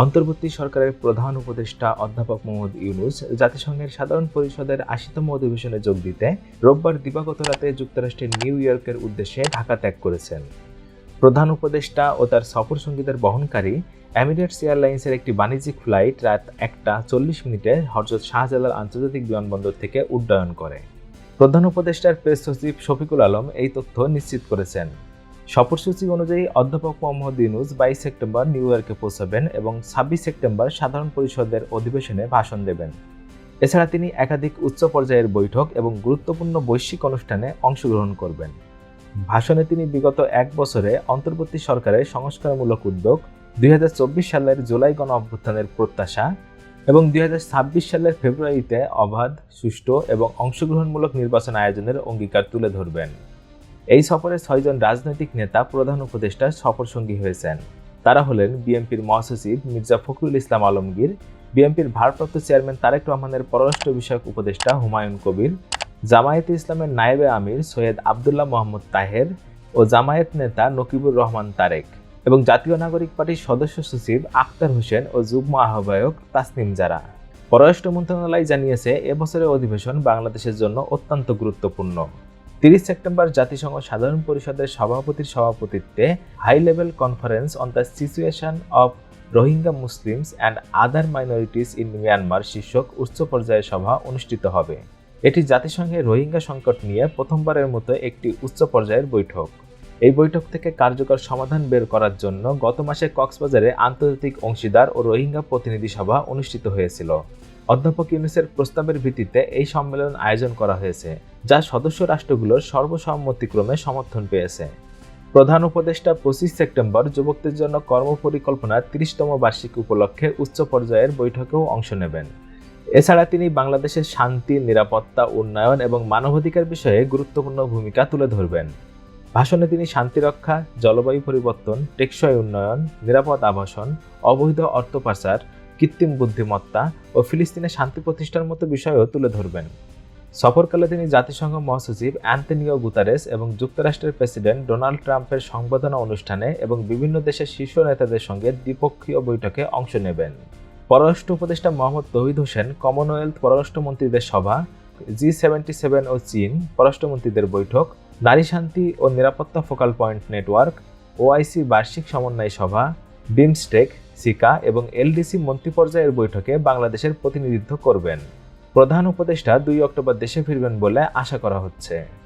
অন্তর্বর্তী সরকারের প্রধান উপদেষ্টা অধ্যাপক মোহাম্মদ ইউনুস জাতিসংঘের সাধারণ পরিষদের আশিতম অধিবেশনে যোগ দিতে রোববার দিবাগত রাতে যুক্তরাষ্ট্রের নিউ ইয়র্কের উদ্দেশ্যে ঢাকা ত্যাগ করেছেন। প্রধান উপদেষ্টা ও তার সফর সঙ্গীদের বহনকারী এমিরেটস এয়ারলাইন্সের একটি বাণিজ্যিক ফ্লাইট রাত একটা চল্লিশ মিনিটে হরজত শাহজালাল আন্তর্জাতিক বিমানবন্দর থেকে উড্ডয়ন করে। প্রধান উপদেষ্টার প্রেস সচিব শফিকুল আলম এই তথ্য নিশ্চিত করেছেন। সফরসূচি অনুযায়ী অধ্যাপক মোহাম্মদ ইউনুস বাইশ সেপ্টেম্বর নিউ ইয়র্কে পৌঁছাবেন এবং ছাব্বিশ সেপ্টেম্বর সাধারণ পরিষদের অধিবেশনে ভাষণ দেবেন। এছাড়া তিনি একাধিক উচ্চ পর্যায়ের বৈঠক এবং গুরুত্বপূর্ণ বৈশ্বিক অনুষ্ঠানে অংশগ্রহণ করবেন। ভাষণে তিনি বিগত এক বছরে অন্তর্বর্তী সরকারের সংস্কারমূলক উদ্যোগ, দুই হাজার চব্বিশ সালের জুলাই গণ অভ্যুত্থানের প্রত্যাশা এবং দুই হাজার ছাব্বিশ সালের ফেব্রুয়ারিতে অবাধ, সুষ্ঠু এবং অংশগ্রহণমূলক নির্বাচন আয়োজনের অঙ্গীকার তুলে ধরবেন। এই সফরে ছয়জন রাজনৈতিক নেতা প্রধান উপদেষ্টার সফরসঙ্গী হয়েছেন। তারা হলেন বিএনপির মহাসচিব মির্জা ফখরুল ইসলাম আলমগীর, বিএনপির ভারপ্রাপ্ত চেয়ারম্যান তারেক রহমানের পররাষ্ট্র বিষয়ক উপদেষ্টা হুমায়ুন কবির, জামায়াতে ইসলামের নায়েবে আমির সৈয়দ আবদুল্লাহ মোহাম্মদ তাহের ও জামায়াত নেতা নকিবুর রহমান তারেক এবং জাতীয় নাগরিক পার্টির সদস্য সচিব আখতার হোসেন ও যুগ্ম আহ্বায়ক তাসনিম জারা। পররাষ্ট্র মন্ত্রণালয় জানিয়েছে, এবছরের অধিবেশন বাংলাদেশের জন্য অত্যন্ত গুরুত্বপূর্ণ। তিরিশ সেপ্টেম্বর জাতিসংঘ সাধারণ পরিষদের সভাপতির সভাপতিত্বে high level conference on the situation of Rohingya Muslims and other minorities in Myanmar শীর্ষক উচ্চ পর্যায়ের সভা অনুষ্ঠিত হবে। এটি জাতিসংঘে রোহিঙ্গা সংকট নিয়ে প্রথমবারের মতো একটি উচ্চ পর্যায়ের বৈঠক। এই বৈঠক থেকে কার্যকর সমাধান বের করার জন্য গত মাসে কক্সবাজারে আন্তর্জাতিক অংশীদার ও রোহিঙ্গা প্রতিনিধি সভা অনুষ্ঠিত হয়েছিল। অধ্যাপক ইউনুসের প্রস্তাবের ভিত্তিতে এই সম্মেলন আয়োজন করা হয়েছে, যা সদস্য রাষ্ট্রগুলোর সর্বসম্মতিক্রমে সমর্থন পেয়েছে। প্রধান উপদেষ্টা পঁচিশ সেপ্টেম্বর যুবকদের জন্য কর্মপরিকল্পনার তিরিশতম বার্ষিকী উপলক্ষে উচ্চ পর্যায়ের বৈঠকেও অংশ নেবেন। এছাড়া তিনি বাংলাদেশের শান্তি, নিরাপত্তা, উন্নয়ন এবং মানবাধিকার বিষয়ে গুরুত্বপূর্ণ ভূমিকা তুলে ধরবেন। ভাষণে তিনি শান্তিরক্ষা জলবায়ু পরিবর্তন, টেকসই উন্নয়ন, নিরাপদ আবাসন, অবৈধ অর্থ পাচার কৃত্রিম বুদ্ধিমত্তা ও ফিলিস্তিনে শান্তি প্রতিষ্ঠার মতো বিষয়ও তুলে ধরবেন। সফরকালে তিনি জাতিসংঘ মহাসচিব অ্যান্টনিও গুতারেস এবং যুক্তরাষ্ট্রের প্রেসিডেন্ট ডোনাল্ড ট্রাম্পের সংবর্ধনা অনুষ্ঠানে এবং বিভিন্ন দেশের শীর্ষ নেতাদের সঙ্গে দ্বিপক্ষীয় বৈঠকে অংশ নেবেন। পররাষ্ট্র উপদেষ্টা মোহাম্মদ তহিদ হোসেন, কমনওয়েলথ পররাষ্ট্রমন্ত্রীদের সভা, জি সেভেন্টি সেভেন ও চীন, পররাষ্ট্রমন্ত্রীদের বৈঠক, নারী শান্তি ও নিরাপত্তা ফোকাল পয়েন্ট নেটওয়ার্ক, ওআইসি বার্ষিক সমন্বয় সভা, বিমস্টেক সিকা এবং এলডিসি মন্ত্রী পর্যায়ের বৈঠকে বাংলাদেশের প্রতিনিধিত্ব করবেন। প্রধান উপদেষ্টা দুই অক্টোবর দেশে ফিরবেন বলে আশা করা হচ্ছে।